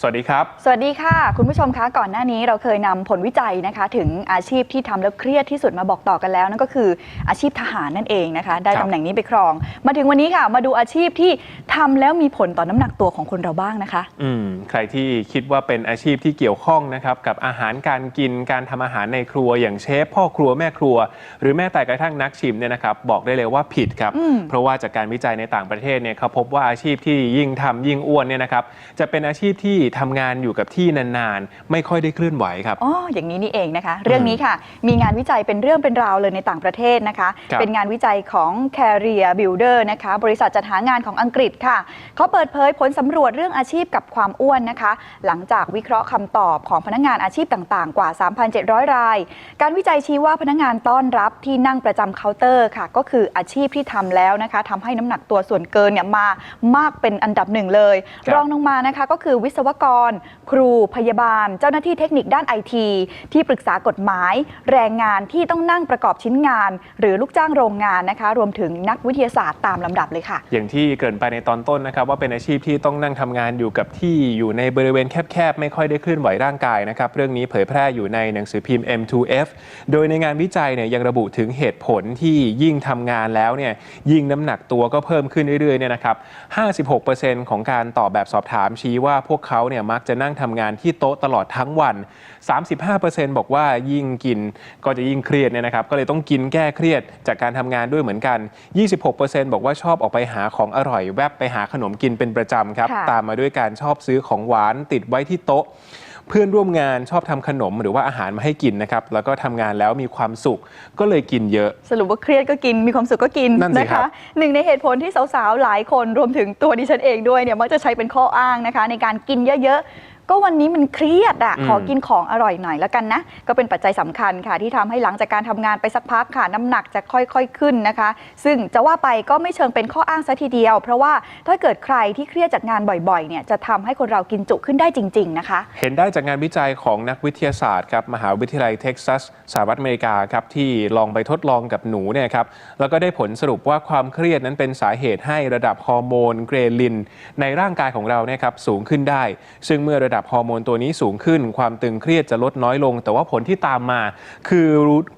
สวัสดีครับ สวัสดีค่ะ คุณผู้ชมคะก่อนหน้านี้เราเคยนำผลวิจัยนะคะ ถึงอาชีพที่ทำแล้วเครียดที่สุดมาบอกต่อกันแล้ว นั่นก็คืออาชีพทหารนั่นเองนะคะ ได้ครับตำแหน่งนี้ไปครอง มาถึงวันนี้ค่ะ มาดูอาชีพที่ทำแล้วมีผลต่อน้ำหนักตัวของคนเราบ้างนะคะอืมใครที่คิดว่าเป็นอาชีพที่เกี่ยวข้องนะครับกับอาหารการกินการทำอาหารในครัว อย่างเชฟพ่อครัวแม่ครัว หรือแม้แต่กระทั่งนักชิมเนี่ยนะครับบอกได้เลยว่าผิดครับอืมเพราะว่าจากการวิจัยในต่างประเทศเนี่ยเขาพบว่าอาชีพที่ยิ่งทำยิ่งอ้วนเนี่ยนะครับจะเป็นอาชีพที่ทำงานอยู่กับที่นานๆ ไม่ค่อยได้เคลื่อนไหวครับ อ๋อ อย่างนี้นี่เองนะคะ เรื่องนี้ค่ะ มีงานวิจัยเป็นเรื่องเป็นราวเลยในต่างประเทศนะคะ ครับเป็นงานวิจัยของ Career Builder นะคะ บริษัทจัดหางานของอังกฤษค่ะ เขาเปิดเผยผลสำรวจเรื่องอาชีพกับความอ้วนนะคะ หลังจากวิเคราะห์คำตอบของพนักงานอาชีพต่างๆ กว่า 3,700 ราย การวิจัยชี้ว่าพนักงานต้อนรับที่นั่งประจำเคาน์เตอร์ค่ะ ก็คืออาชีพที่ทำแล้วนะคะทำให้น้ำหนักตัวส่วนเกินเนี่ยมามากเป็นอันดับหนึ่งเลย ครับ รองลงมานะคะก็คือวิศวกร ครูพยาบาล เจ้าหน้าที่เทคนิคด้านไอทีที่ปรึกษากฎหมาย แรงงานที่ต้องนั่งประกอบชิ้นงาน หรือลูกจ้างโรงงานนะคะ รวมถึงนักวิทยาศาสตร์ตามลำดับเลยค่ะ อย่างที่เกริ่นไปในตอนต้นนะครับ ว่าเป็นอาชีพที่ต้องนั่งทำงานอยู่กับที่อยู่ในบริเวณแคบๆไม่ค่อยได้เคลื่อนไหวร่างกายนะครับเรื่องนี้เผยแพร่อยู่ในหนังสือพิมพ์ M2F โดยในงานวิจัยเนี่ยยังระบุถึงเหตุผลที่ยิ่งทำงานแล้วเนี่ยยิ่งน้ำหนักตัวก็เพิ่มขึ้นเรื่อยๆเนี่ยนะครับ 56%ของการตอบแบบสอบถามชี้ว่าพวกเขาเนี่ยมักจะนั่งทำงานที่โต๊ะตลอดทั้งวัน 35%บอกว่ายิ่งกินก็จะยิ่งเครียดเนี่ยนะครับ ก็เลยต้องกินแก้เครียดจากการทำงานด้วยเหมือนกัน 26%บอกว่าชอบออกไปหาของอร่อย แวบไปหาขนมกินเป็นประจำครับค่ะตามมาด้วยการชอบซื้อของหวานติดไว้ที่โต๊ะ เพื่อนร่วมงานชอบทำขนมหรือว่าอาหารมาให้กินนะครับ แล้วก็ทำงานแล้วมีความสุขก็เลยกินเยอะ สรุปว่าเครียดก็กินมีความสุขก็กินนั่นสินะครับคะหนึ่งในเหตุผลที่สาวๆ หลายคนรวมถึงตัวดิฉันเองด้วยเนี่ยมักจะใช้เป็นข้ออ้างนะคะ ในการกินเยอะๆ ก็วันนี้มันเครียดอะอืมขอกินของอร่อยหน่อยแล้วกันนะ ก็เป็นปัจจัยสำคัญค่ะ ที่ทำให้หลังจากการทำงานไปสักพักค่ะน้ำหนักจะค่อยๆขึ้นนะคะ ซึ่งจะว่าไปก็ไม่เชิงเป็นข้ออ้างซะทีเดียว เพราะว่าถ้าเกิดใครที่เครียดจากงานบ่อยๆเนี่ยจะทำให้คนเรากินจุขึ้นได้จริง ๆนะคะ เห็นได้จากงานวิจัยของนักวิทยาศาสตร์ครับมหาวิทยาลัยเท็กซัสสหรัฐอเมริกาครับที่ลองไปทดลองกับหนูเนี่ยครับแล้วก็ได้ผลสรุปว่าความเครียดนั้นเป็นสาเหตุให้ระดับฮอร์โมนเกรลิน ในร่างกายของเราเนี่ยครับสูงขึ้นได้ ซึ่งเมื่อระดับฮอร์โมนตัวนี้สูงขึ้น ความตึงเครียดจะลดน้อยลง แต่ว่าผลที่ตามมา คือ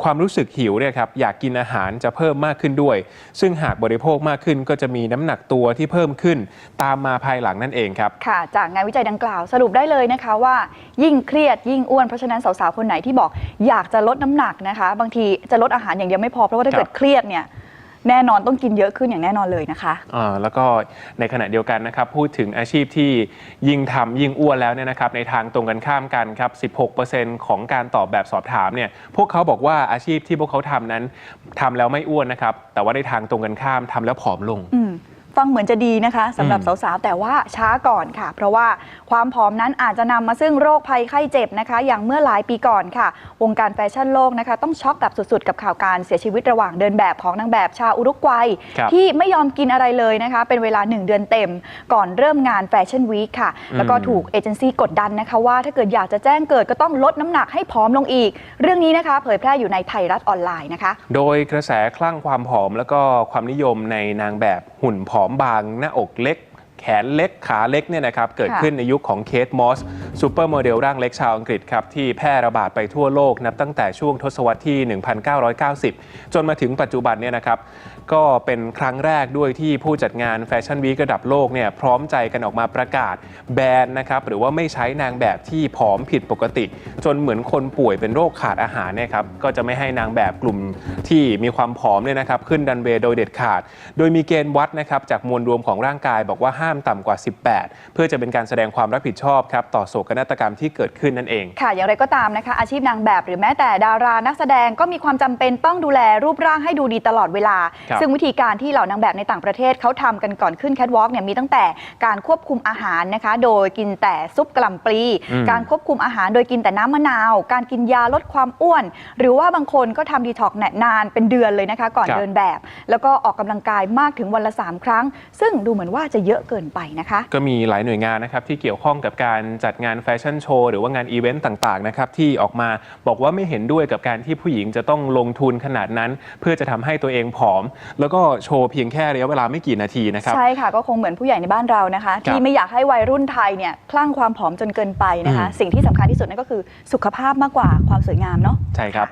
ความรู้สึกหิวเนี่ยครับอยากกินอาหารจะเพิ่มมากขึ้นด้วย ซึ่งหากบริโภคมากขึ้นก็จะมีน้ำหนักตัวที่เพิ่มขึ้น ตามมาภายหลังนั่นเองครับค่ะ จากงานวิจัยดังกล่าวสรุปได้เลยนะคะว่า ยิ่งเครียดยิ่งอ้วนเพราะฉะนั้นสาวๆคนไหนที่บอกอยากจะลดน้ำหนักนะคะ บางทีจะลดอาหารอย่างเดียวไม่พอเพราะว่าถ้าเกิดเครียดเนี่ย แน่นอนต้องกินเยอะขึ้นอย่างแน่นอนเลยนะคะ อ่าแล้วก็ในขณะเดียวกันนะครับ พูดถึงอาชีพที่ยิ่งทำยิ่งอ้วนแล้วเนี่ยนะครับ ในทางตรงกันข้ามกันครับ 16%ของการตอบแบบสอบถามเนี่ยพวกเขาบอกว่าอาชีพที่พวกเขาทำนั้นทำแล้วไม่อ้วนนะครับ แต่ว่าในทางตรงกันข้ามทำแล้วผอมลง อืม ฟังเหมือนจะดีนะคะสำหรับอืมสาวๆ แต่ว่าช้าก่อนค่ะ เพราะว่าความผอมนั้นอาจจะนำมาซึ่งโรคภัยไข้เจ็บนะคะ อย่างเมื่อหลายปีก่อนค่ะ วงการแฟชั่นโลกนะคะ ต้องช็อกแบบสุดๆ กับข่าวการเสียชีวิตระหว่างเดินแบบของนางแบบชาวอุรุกวัย ครับที่ไม่ยอมกินอะไรเลยนะคะ เป็นเวลา 1 เดือนเต็ม ก่อนเริ่มงานแฟชั่นวีคค่ะ แล้วก็อืม ถูกเอเจนซี่กดดันนะคะ ว่าถ้าเกิดอยากจะแจ้งเกิดก็ต้องลดน้ำหนักให้ผอมลงอีก เรื่องนี้นะคะ เผยแพร่อยู่ในไทยรัฐออนไลน์นะคะ โดยกระแสคลั่งความผอม แล้วก็ความนิยมในนางแบบหุ่นผอมบาง หน้าอกเล็ก แขนเล็กขาเล็กเนี่ยนะครับเกิดค่ะขึ้นในยุคของเคทมอสซูเปอร์โมเดลร่างเล็กชาวอังกฤษครับที่แพร่ระบาดไปทั่วโลกนับตั้งแต่ช่วงทศวรรษที่ 1990 จนมาถึงปัจจุบันเนี่ยนะครับก็เป็นครั้งแรกด้วยที่ผู้จัดงานแฟชั่นวีคระดับโลกเนี่ยพร้อมใจกันออกมาประกาศแบนนะครับหรือว่าไม่ใช้นางแบบที่ผอมผิดปกติ จนเหมือนคนป่วยเป็นโรคขาดอาหารเนี่ยครับก็จะไม่ให้นางแบบกลุ่มที่มีความผอมเนี่ยนะครับขึ้นดันเวย์โดยเด็ดขาด โดยมีเกณฑ์วัดนะครับจากมวลรวมของร่างกายบอกว่าห้ามต่ำกว่า 18 เพื่อจะเป็นการแสดงความรับผิดชอบครับต่อโศกนาฏกรรมที่เกิดขึ้นนั่นเอง ค่ะ อย่างไรก็ตามนะคะ อาชีพนางแบบหรือแม้แต่ดารานักแสดงก็มีความจำเป็นต้องดูแลรูปร่างให้ดูดีตลอดเวลา ครับซึ่งวิธีการที่เหล่านางแบบในต่างประเทศเขาทำกันก่อนขึ้นแคทวอล์กเนี่ยมีตั้งแต่การควบคุมอาหารนะคะ โดยกินแต่ซุปกะหล่ำปลี อืม การควบคุมอาหารโดยกินแต่น้ำมะนาว การกินยาลดความอ้วน หรือว่าบางคนก็ทำดีท็อกซ์นานเป็นเดือนเลยนะคะ ก่อนครับ เดินแบบ แล้วก็ออกกำลังกายมากถึงวันละสามครั้ง ซึ่งดูเหมือนว่าจะเยอะเกินไปนะคะ ก็มีหลายหน่วยงานนะครับที่เกี่ยวข้องกับการจัดงานแฟชั่นโชว์หรือว่างานอีเวนต์ต่างๆนะครับที่ออกมาบอกว่าไม่เห็นด้วยกับการที่ผู้หญิงจะต้องลงทุนขนาดนั้น เพื่อจะทำให้ตัวเองผอม แล้วก็โชว์เพียงแค่ระยะเวลาไม่กี่นาทีนะครับใช่ค่ะก็คงเหมือนผู้ใหญ่ในบ้านเรานะคะ ที่ไม่อยากให้วัยรุ่นไทยเนี่ยคลั่งความผอมจนเกินไปนะคะอืมสิ่งที่สำคัญที่สุดนั่นก็คือสุขภาพมากกว่าความสวยงามเนาะใช่ครับ